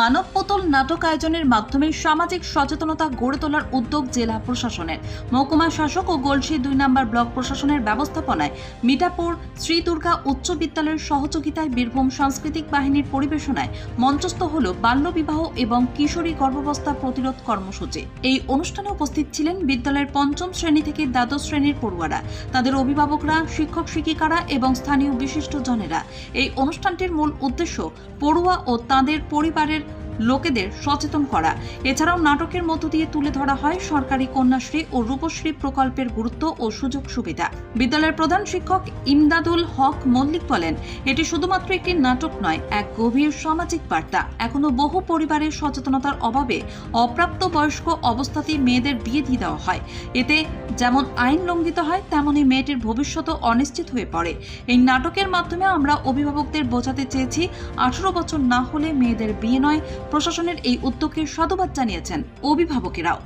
মানব পুতুল নাটক আয়োজনের মাধ্যমে সামাজিক সচেতনতা গড়ে তোলার উদ্যোগ জেলা প্রশাসনের। মহকুমা শাসক ও গলসি দুই নম্বর ব্লক প্রশাসনের ব্যবস্থাপনায় মিঠাপুর শ্রী দুর্গা উচ্চ বিদ্যালয়ের সহযোগিতায় বীরভূম সাংস্কৃতিক বাহিনীর পরিবেশনায় মঞ্চস্থ হল বাল্যবিবাহ এবং কিশোরী গর্ভাবস্থা প্রতিরোধ কর্মসূচি। এই অনুষ্ঠানে উপস্থিত ছিলেন বিদ্যালয়ের পঞ্চম শ্রেণি থেকে দ্বাদশ শ্রেণির পড়ুয়ারা। তাদের অভিভাবকরা, শিক্ষক শিক্ষিকারা এবং স্থানীয় বিশিষ্টজনেরা এই অনুষ্ঠানটির মূল উদ্দেশ্য পড়ুয়া ও তাদের পরিবারের লোকেদের সচেতন করা। এছাড়াও নাটকের মধ্য দিয়ে তুলে ধরা হয় সরকারি কন্যাশ্রী ও রূপশ্রী প্রকল্পের গুরুত্ব ও সুযোগ সুবিধা। বিদ্যালয়ের প্রধান শিক্ষক ইমদাদুল হক মল্লিক বলেন, এটি শুধুমাত্র একটি নাটক নয়, এক গভীর সামাজিক বার্তা। এখনও বহু পরিবারের সচেতনতার অভাবে অপ্রাপ্ত বয়স্ক অবস্থাতেই মেয়েদের বিয়ে দিয়ে দেওয়া হয়। এতে যেমন আইন লঙ্ঘিত হয় তেমনি মেয়েটির ভবিষ্যৎও অনিশ্চিত হয়ে পড়ে। এই নাটকের মাধ্যমে আমরা অভিভাবকদের বোঝাতে চেয়েছি, আঠারো বছর না হলে মেয়েদের বিয়ে নয় প্রশাসনের এই উদ্যোগকে সাধুবাদ জানিয়েছেন অভিভাবকেরাও।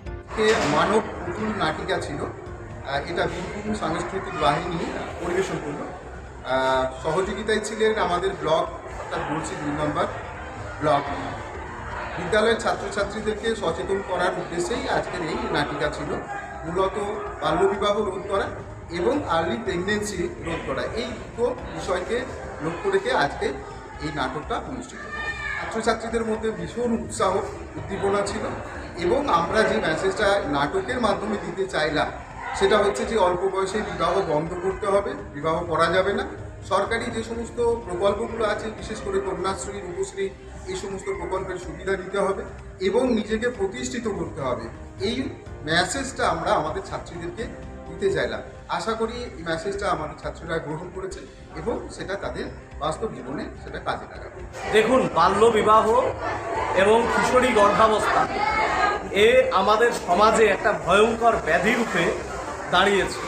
মানব পুতুল নাটিকা ছিল। এটা বীরভূম সাংস্কৃতিক বাহিনী পরিবেশন করল। সহযোগিতায় ছিলেন আমাদের ব্লক অর্থাৎ বলছি দুই নম্বর ব্লক। বিদ্যালয়ের ছাত্রছাত্রীদেরকে সচেতন করার উদ্দেশ্যেই আজকের এই নাটিকা ছিল। মূলত বাল্যবিবাহ রোধ করা এবং আর্লি প্রেগনেন্সি রোধ করা। এই দুটো বিষয়কে লক্ষ্য রেখে আজকে এই নাটকটা অনুষ্ঠিত। ছাত্রছাত্রীদের মধ্যে ভীষণ উৎসাহ, উদ্দীপনা ছিল এবং আমরা যে মেসেজটা নাটকের মাধ্যমে দিতে চাইলাম, সেটা হচ্ছে যে অল্প বয়সে বিবাহ বন্ধ করতে হবে, বিবাহ করা যাবে না। সরকারি যে সমস্ত প্রকল্পগুলো আছে, বিশেষ করে কন্যাশ্রী, রূপশ্রী, এই সমস্ত প্রকল্পের সুবিধা দিতে হবে এবং নিজেকে প্রতিষ্ঠিত করতে হবে। এই মেসেজটা আমরা আমাদের ছাত্রীদেরকে দিতে চাইলাম। আশা করি এই মেসেজটা আমার ছাত্রীরা গ্রহণ করেছে এবং সেটা তাদের বাস্তব জীবনে সেটা কাজে লাগাবে। দেখুন, বাল্য বিবাহ এবং কিশোরী গর্ভাবস্থা, এ আমাদের সমাজে একটা ভয়ঙ্কর ব্যাধি রূপে দাঁড়িয়েছে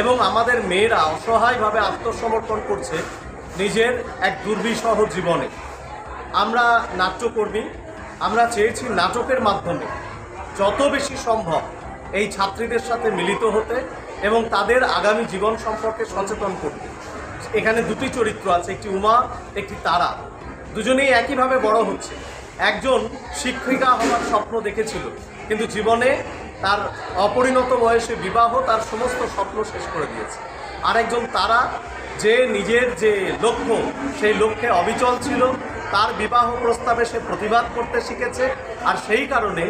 এবং আমাদের মেয়েরা অসহায়ভাবে আত্মসমর্পণ করছে নিজের এক দুর্বিষহ জীবনে। আমরা নাট্যকর্মী, আমরা চেয়েছি নাটকের মাধ্যমে যত বেশি সম্ভব এই ছাত্রীদের সাথে মিলিত হতে এবং তাদের আগামী জীবন সম্পর্কে সচেতন করতে। এখানে দুটি চরিত্র আছে, একটি উমা, একটি তারা। দুজনেই একইভাবে বড় হচ্ছে। একজন শিক্ষিকা হওয়ার স্বপ্ন দেখেছিল, কিন্তু জীবনে তার অপরিণত বয়সে বিবাহ তার সমস্ত স্বপ্ন শেষ করে দিয়েছে। আর একজন তারা, যে নিজের যে লক্ষ্য, সেই লক্ষ্যে অবিচল ছিল তার বিবাহ প্রস্তাবে সে প্রতিবাদ করতে শিখেছে আর সেই কারণে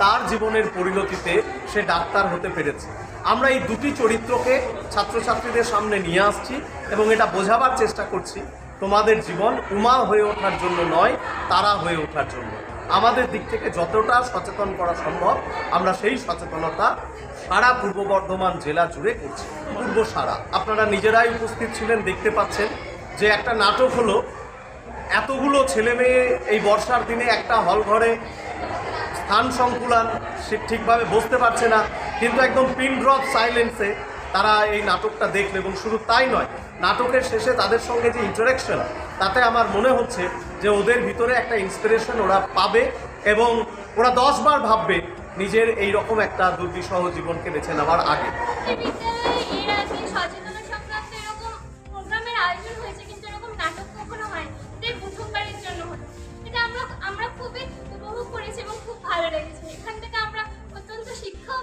তার জীবনের পরিণতিতে সে ডাক্তার হতে পেরেছে। আমরা এই দুটি চরিত্রকে ছাত্রছাত্রীদের সামনে নিয়ে আসছি এবং এটা বোঝাবার চেষ্টা করছি, তোমাদের জীবন উমা হয়ে ওঠার জন্য নয়, তারা হয়ে ওঠার জন্য। আমাদের দিক থেকে যতটা সচেতন করা সম্ভব, আমরা সেই সচেতনতা সারা পূর্ব বর্ধমান জেলা জুড়ে করছি। পূর্ব সারা। আপনারা নিজেরাই উপস্থিত ছিলেন, দেখতে পাচ্ছেন যে একটা নাটক হলো এতগুলো ছেলে মেয়ে এই বর্ষার দিনে একটা হল ঘরে স্থান সংকুলান, সে ঠিকভাবে বসতে পারছে না, কিন্তু একদম পিন ড্রপ সাইলেন্সে তারা এই নাটকটা দেখল এবং শুধু তাই নয়, নাটকের শেষে তাদের সঙ্গে যে ইন্টারাকশন তাতে আমার মনে হচ্ছে যে ওদের ভিতরে একটা ইন্সপিরেশন ওরা পাবে এবং ওরা দশবার ভাববে নিজের এই রকম একটা দুর্বিষহ জীবনকে বেছে নেওয়ার আগে।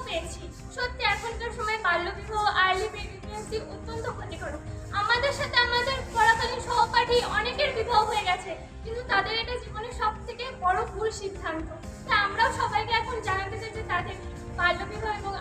পেয়েছি। সত্যি, এখনকার সময় বাল্যবিবাহ আর্লি প্রেগনেন্সি অত্যন্ত ক্ষতিকর। আমাদের সাথে আমাদের পড়াকালীন সহপাঠী অনেকের বিবাহ হয়ে গেছে, কিন্তু তাদের এটা জীবনের সব থেকে বড় ভুল সিদ্ধান্ত। তা আমরাও সবাইকে এখন জানাতে চাই যে তাদের বাল্যবিবাহ এবং